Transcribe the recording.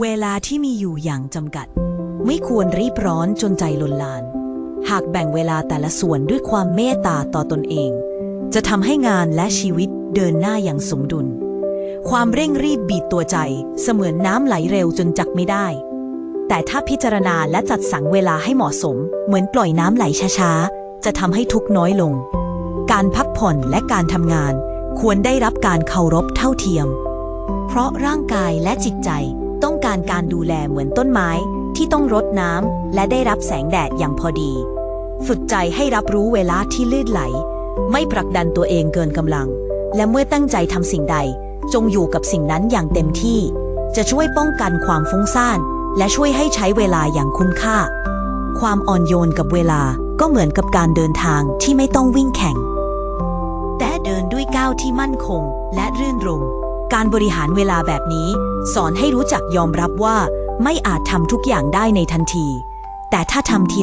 เวลาที่มีอยู่อย่างจำกัด ไม่ควรรีบร้อนจนใจลนลาน หากแบ่งเวลาแต่ละส่วนด้วยความเมตตาต่อตนเอง จะทำให้งานและชีวิตเดินหน้าอย่างสมดุล ความเร่งรีบบีบตัวใจ เสมือนน้ำไหลเร็วจนจักไม่ได้ แต่ถ้าพิจารณาและจัดสรรเวลาให้เหมาะสม เหมือนปล่อยน้ำไหลช้าๆ จะทำให้ทุกน้อยลง การพักผ่อนและการทำงาน ควรได้รับการเคารพเท่าเทียม เพราะร่างกายและจิตใจ ต้องการการดูแลเหมือนต้นไม้ที่ต้องรดน้ำและได้รับแสงแดดอย่างพอดี ฝึกใจให้รับรู้เวลาที่ลื่นไหล ไม่ผลักดันตัวเองเกินกำลัง และเมื่อตั้งใจทำสิ่งใด จงอยู่กับสิ่งนั้นอย่างเต็มที่ จะช่วยป้องกันความฟุ้งซ่าน และช่วยให้ใช้เวลาอย่างคุ้มค่า ความอ่อนโยนกับเวลาก็เหมือนกับการเดินทางที่ไม่ต้องวิ่งแข่ง แต่เดินด้วยก้าวที่มั่นคงและรื่นรม การบริหารเวลาแบบนี้ สอนให้รู้จักยอมรับว่า ไม่อาจทำทุกอย่างได้ในทันที แต่ถ้าทำทีละ